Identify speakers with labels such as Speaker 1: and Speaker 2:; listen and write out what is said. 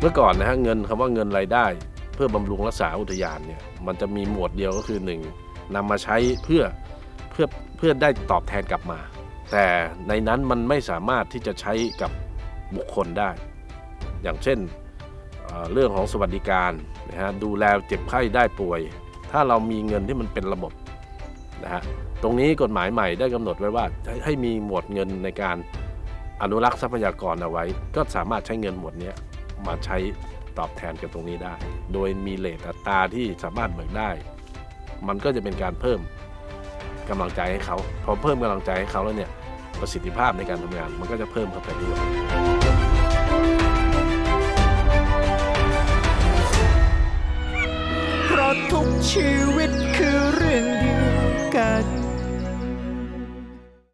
Speaker 1: เมื่อก่อนนะฮะเงินคำว่าเงินรายได้ เพื่อบำรุงรักษาอุทยานเนี่ยมันจะมีหมวดเดียวก็คือหนึ่งนำมาใช้เพื่อเพื่อเพื่อได้ตอบแทนกลับมา แต่ในนั้นมันไม่สามารถที่จะใช้กับบุคคลได้ อย่างเช่นเรื่องของสวัสดิการนะฮะดูแลเจ็บไข้ได้ป่วย ถ้าเรามีเงินที่มันเป็นระบบนะฮะตรงนี้กฎหมายใหม่ได้กำหนดไว้ว่าให้มีหมวดเงินในการอนุรักษ์ทรัพยากรเอาไว้ ก็สามารถใช้เงินหมวดนี้ มาใช้ตอบแทนกับตรงนี้ได้ โดยมีเลทอัตราที่สามารถเบิกได้ มันก็จะเป็นการเพิ่มกำลังใจให้เขา พอเพิ่มกำลังใจให้เขาแล้วเนี่ย ประสิทธิภาพในการทำงาน มันก็จะเพิ่มเข้าไปด้วย
Speaker 2: เพราะทุกชีวิตคือเรื่อง